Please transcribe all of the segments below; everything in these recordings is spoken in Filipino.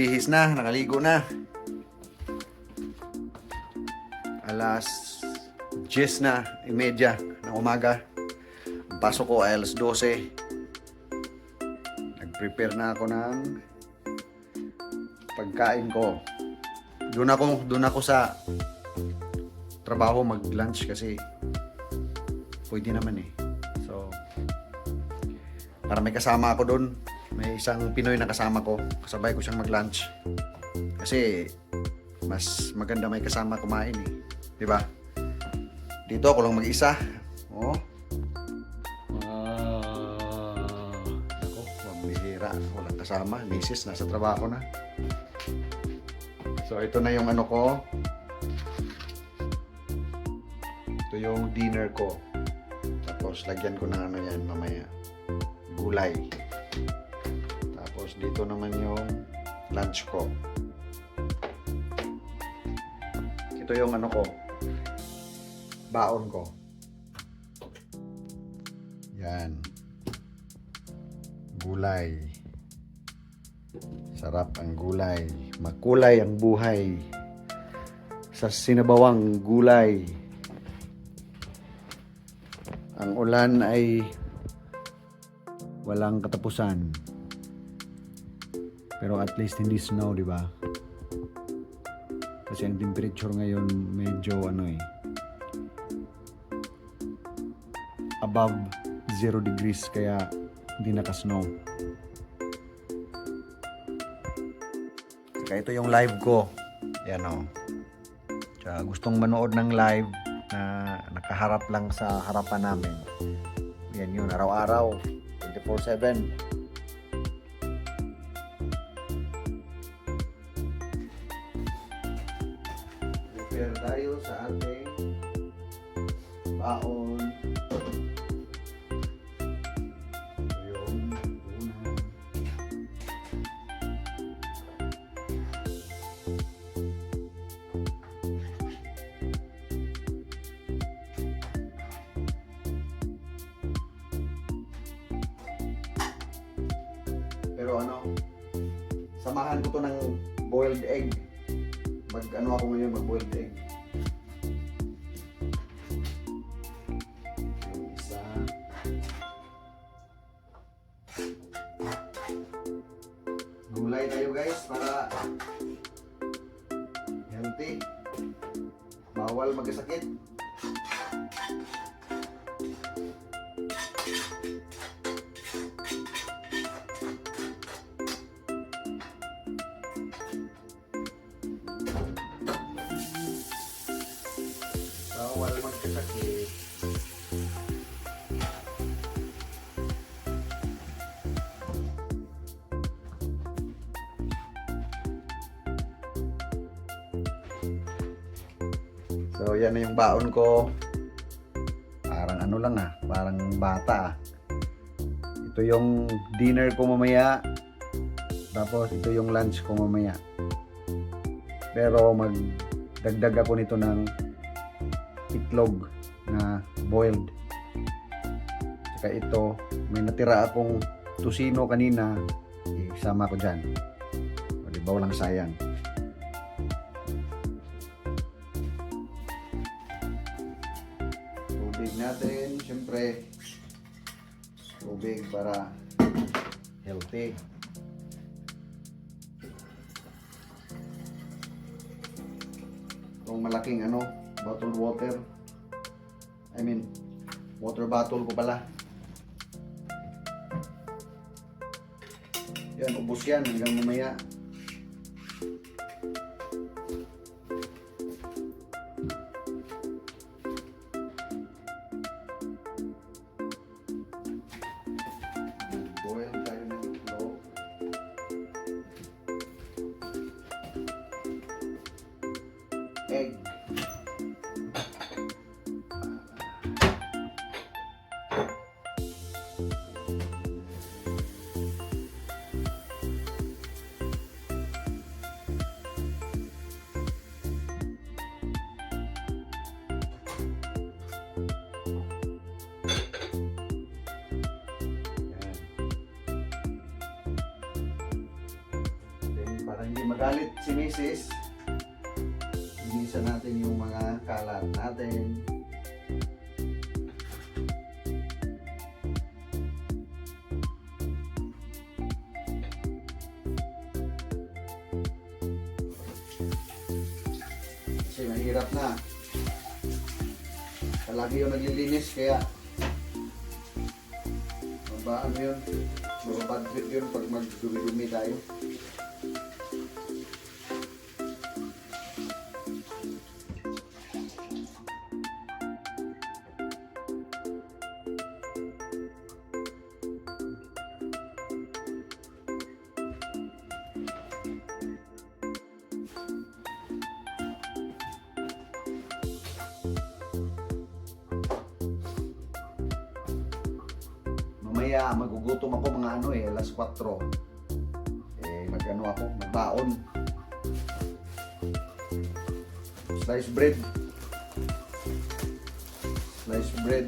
Nakabihis na, nakaligo na. Alas 10 na, imedya ng umaga. Pasok ko alas 12. Nag-prepare na ako ng pagkain ko. Doon ako, doon ako sa trabaho mag-lunch kasi pwede naman eh. So, para may kasama ako doon. May isang Pinoy na kasama ko. Kasabay ko siyang mag-lunch. Kasi mas maganda may kasama kumain eh. 'Di ba? Dito ako lang mag-isa. Oh. Ah, ako, pambihira. Walang kasama. Misis, nasa trabaho na. So, ito na yung ano ko. Ito yung dinner ko. Tapos, lagyan ko ng ano yan mamaya. Gulay. Dito naman yung lunch ko. Ito yung ano ko. Baon ko. Yan. Gulay. Sarap ang gulay. Makulay ang buhay. Sa sinabawang gulay. Ang ulan ay walang katapusan. Pero at least hindi snow, di ba? Kasi ang temperature ngayon medyo ano eh above 0 degrees kaya hindi naka-snow. Kaya ito yung live ko. Yan o. Tsaka gustong manood ng live na nakaharap lang sa harapan namin. Yan yun, araw-araw. 24-7. Pero ano, samahan ko to ng boiled egg. Mag ano ako ngayon, mag boiled egg. Yan na yung baon ko. Parang ano lang ah, parang bata ah. Ito yung dinner ko mamaya. Tapos ito yung lunch ko mamaya. Pero magdagdag ako nito ng itlog na boiled. Saka ito, may natira akong tusino kanina. Isama ko dyan. O, di ba walang sayang. Tubig para healthy. Itong malaking ano, bottled water. I mean, water bottle ko pala. Yan, ubos yan hanggang mamaya. Egg. Yan. magalit si Mrs. Linisan natin yung mga kalat natin. Kasi mahirap na. Palagi yung naglilinis kaya Maba ano yun? Mga bad trip yun pag magdumi-dumi tayo. Mamaya magugutom ako mga ano eh, alas 4. Eh magano ako, magbaon. Slice bread. Slice bread.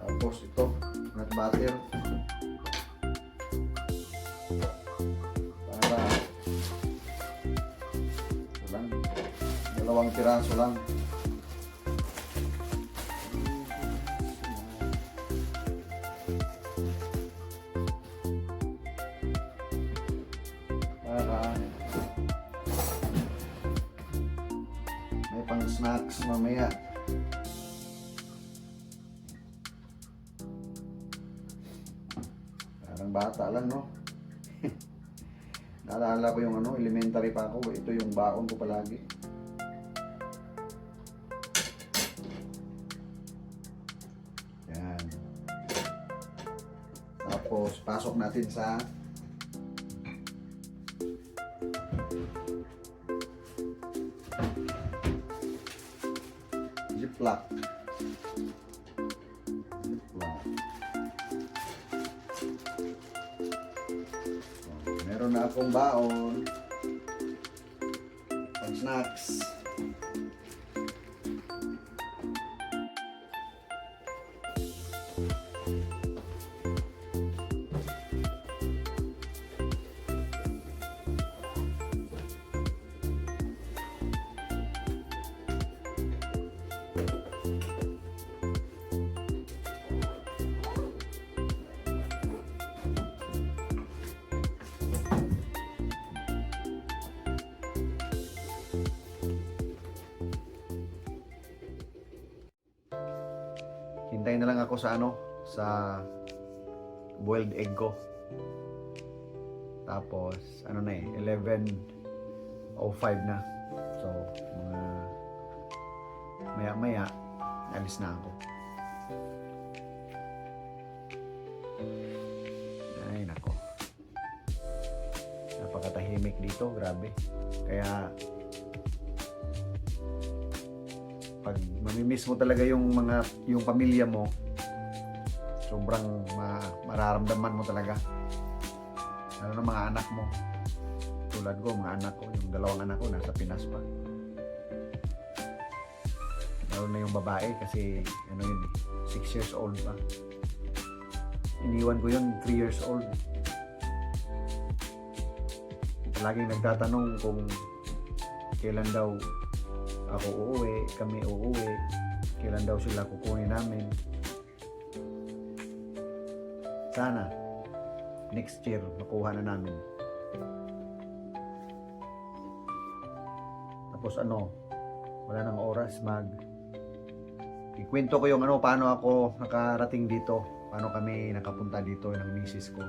Tapos ito, nut butter. Para lang. Dalawang piraso lang. Snacks mamaya. Parang bata lang, no? Naalala ko yung ano, elementary pa ako. Ito yung baon ko palagi. Yan. Tapos, pasok natin sa Ziploc. Ziploc. Oh, Meron na akong baon. Pang snacks. Hintayin na lang ako sa ano, sa boiled egg ko. Tapos, ano na eh, 11.05 na. So, mga maya-maya, alis na ako. Ay, nako. Napakatahimik dito, grabe. Kaya, mamimiss mo talaga yung mga yung pamilya mo. Sobrang ma, mararamdaman mo talaga. Lalo na mga anak mo. Tulad ko mga anak ko yung dalawang anak ko nasa Pinas pa. Lalo na yung babae kasi ano yun 6 years old pa. Iniwan ko yun 3 years old. Laging nagtatanong kung kailan daw ako uuwi, kami uuwi, kailan daw sila kukunin namin. Sana, next year, makuha na namin. Tapos ano, wala nang oras mag ikwento ko yung ano, paano ako nakarating dito, paano kami nakapunta dito ng misis ko.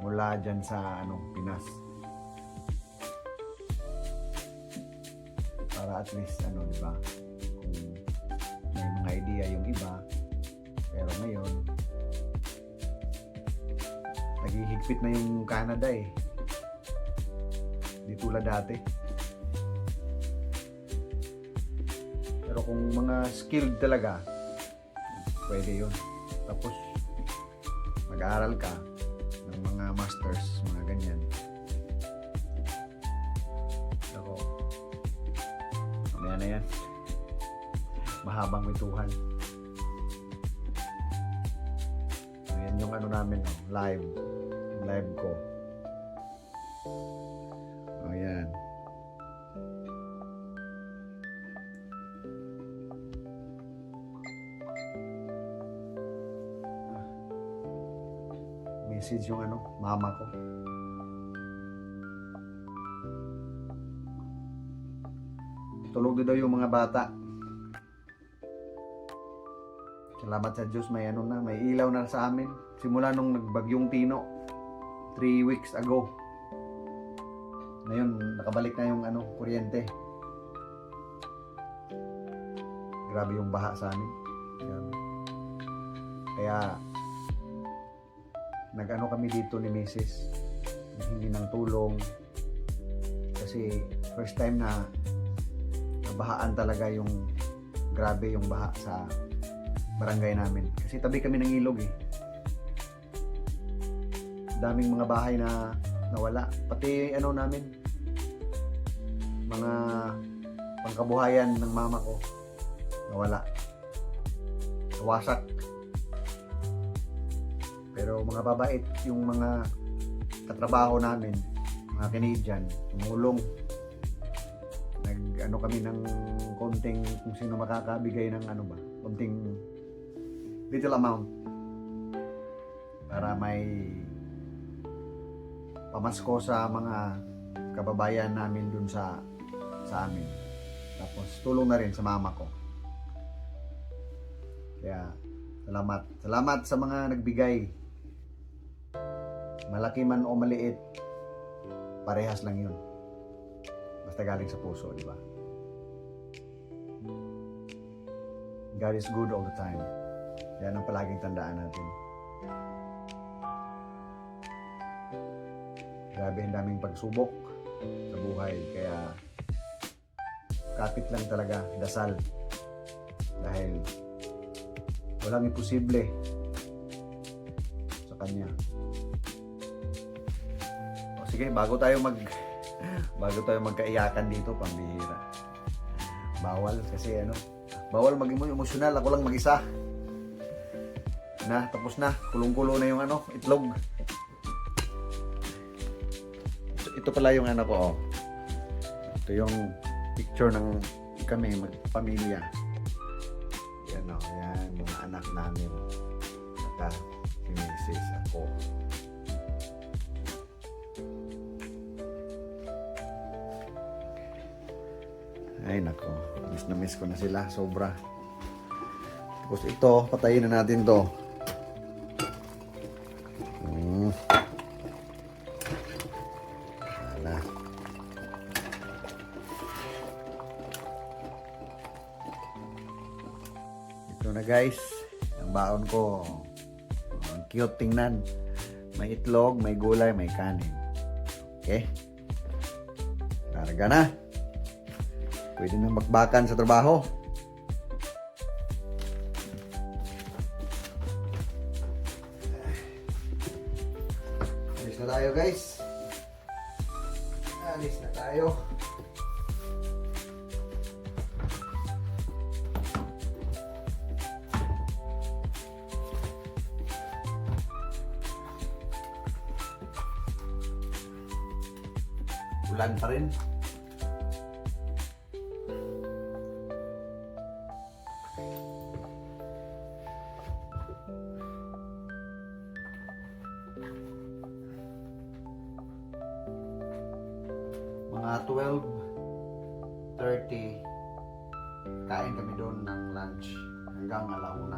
Mula dyan sa ano, Pinas. Para at least ano, di ba? Kung may mga idea yung iba, pero ngayon naghihigpit na yung Canada eh. Di tulad dati. Pero kung mga skilled talaga, pwede yun. Tapos, mag-aaral ka Mahabang mituhan. Ayan yung ano namin, oh, live. Live ko. O yan. Message yung ano, mama ko. Tulog na daw yung mga bata. Salamat sa Diyos, may ano na, may ilaw na sa amin. Simula nung nagbagyong Tino, 3 weeks ago. Ngayon, nakabalik na yung ano, kuryente. Grabe yung baha sa amin. Grabe. Kaya, nag-ano kami dito ni Mrs. Hindi ng tulong. Kasi, first time na nabahaan talaga yung grabe yung baha sa barangay namin. Kasi tabi kami ng ilog eh. Daming mga bahay na nawala. Pati ano namin, mga pangkabuhayan ng mama ko, nawala. Wasak. Pero mga babait yung mga katrabaho namin, mga Canadian, tumulong. Nag ano kami ng konting kung sino makakabigay ng ano ba, konting little amount para may pamasko sa mga kababayan namin dun sa sa amin. Tapos tulong na rin sa mama ko. Kaya salamat. Salamat sa mga nagbigay. Malaki man o maliit, parehas lang yun. Basta galing sa puso, di ba? God is good all the time. Yan ang palaging tandaan natin. Grabe ang daming pagsubok sa buhay. Kaya kapit lang talaga, dasal. Dahil walang imposible sa Kanya. O sige, bago tayo mag bago tayo magkaiyakan dito, pambihira. Bawal kasi ano, bawal maging emosyonal, ako lang mag-isa. Na, tapos na, kulong-kulo na yung ano, itlog. Ito, ito pala yung ano ko, oh. Ito yung picture ng kami, magpamilya. Yan o, yan, mga anak namin. Saka si Mrs. ako. Ay nako, miss na miss ko na sila, sobra. Tapos ito, patayin na natin to. Cute tingnan. May itlog, may gulay, may kanin. Okay? Karga na. Pwede na bakbakan sa trabaho. Alis na tayo guys. Alis na tayo. Mga 12.30 kain kami doon ng lunch hanggang alauna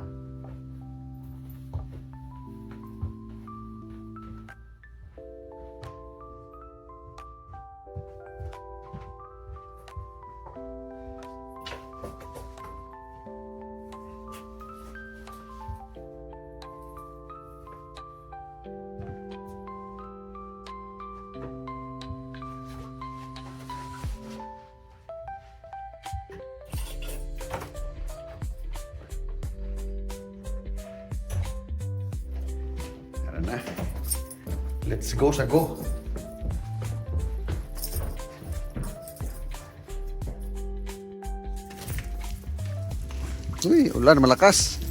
Let's go sa go. Uy, ulan malakas.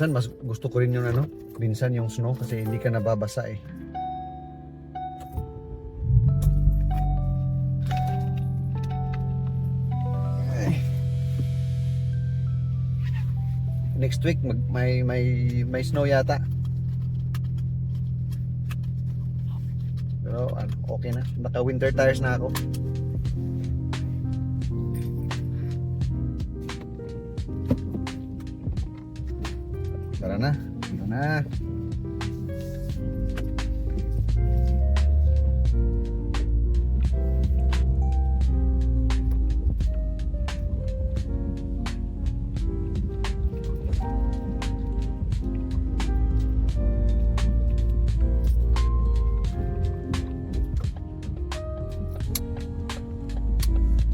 Minsan mas gusto ko rin yung ano, minsan yung snow kasi hindi ka nababasa eh. Next week mag, may may may snow yata. Pero okay na. Naka winter tires na ako. Tara na. Tara na.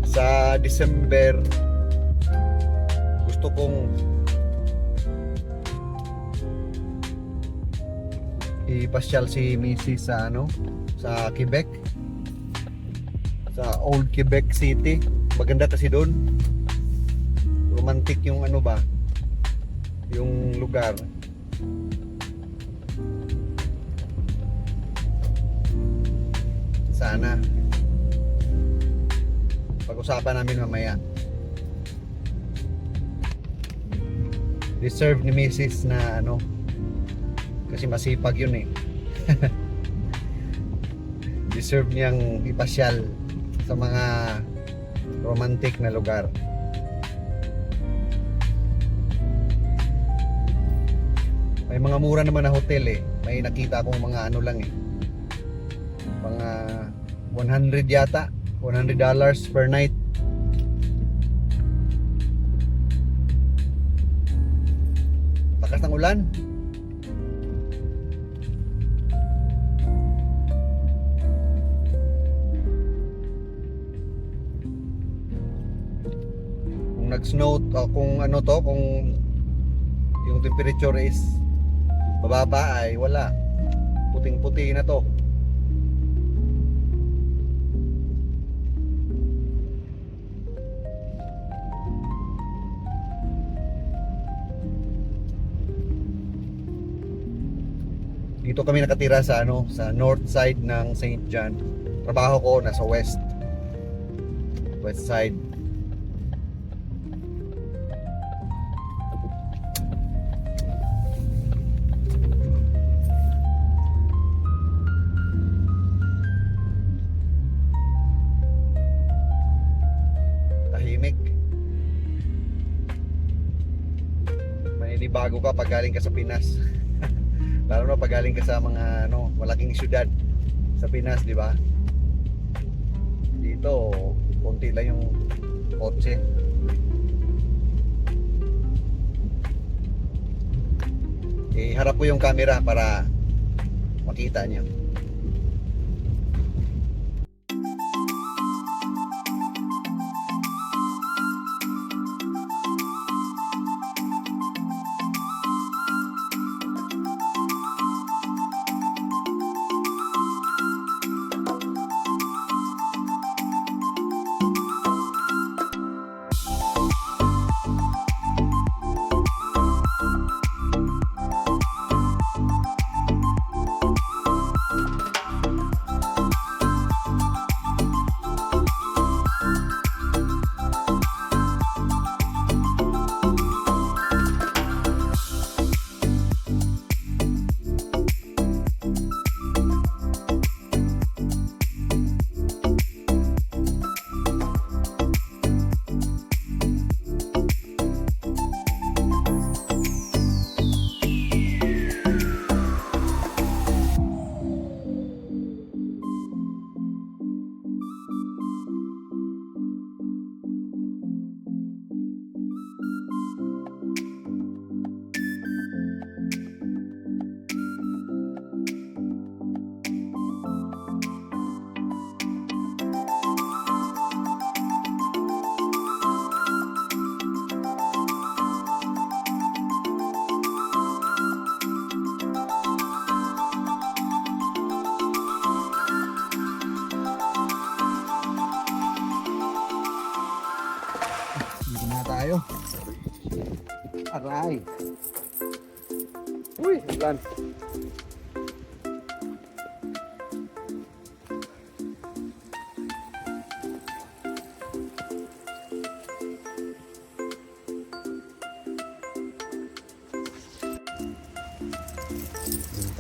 Sa December gusto kong ipasyal si Mrs. sa ano sa Quebec sa Old Quebec City maganda kasi doon romantic yung ano ba yung lugar sana pag-usapan namin mamaya deserve ni Mrs. na ano kasi masipag yun eh. Deserve niyang ipasyal sa mga romantic na lugar. May mga mura naman na hotel eh. May nakita akong mga ano lang eh. Mga 100 yata. 100 dollars per night. Lakas ng ulan kung nag-snow o kung ano to kung yung temperature is bababa ay wala. Puting-puti na to. Dito kami nakatira sa ano sa north side ng St. John. Trabaho ko nasa west. West side maninibago ka pag galing ka sa Pinas. Lalo na pag galing ka sa mga ano malaking syudad sa Pinas di ba? Dito konti lang yung kotse. Iharap ko yung camera para makita niyo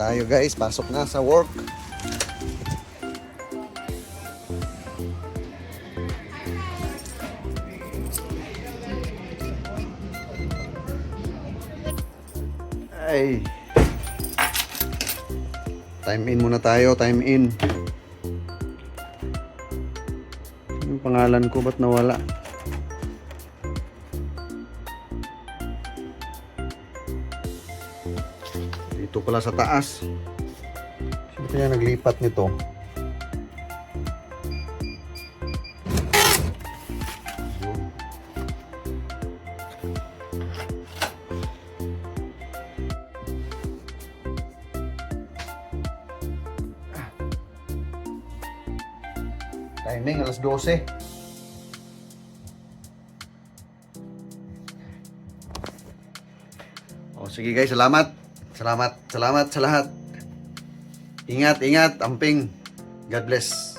tayo guys, pasok na sa work. Ay. Time in muna tayo, time in. Yung pangalan ko ba't nawala? Dito pala sa taas. Sino kaya naglipat nito? 12. O sige guys, salamat. Salamat, salamat sa lahat. Ingat, ingat, amping. God bless.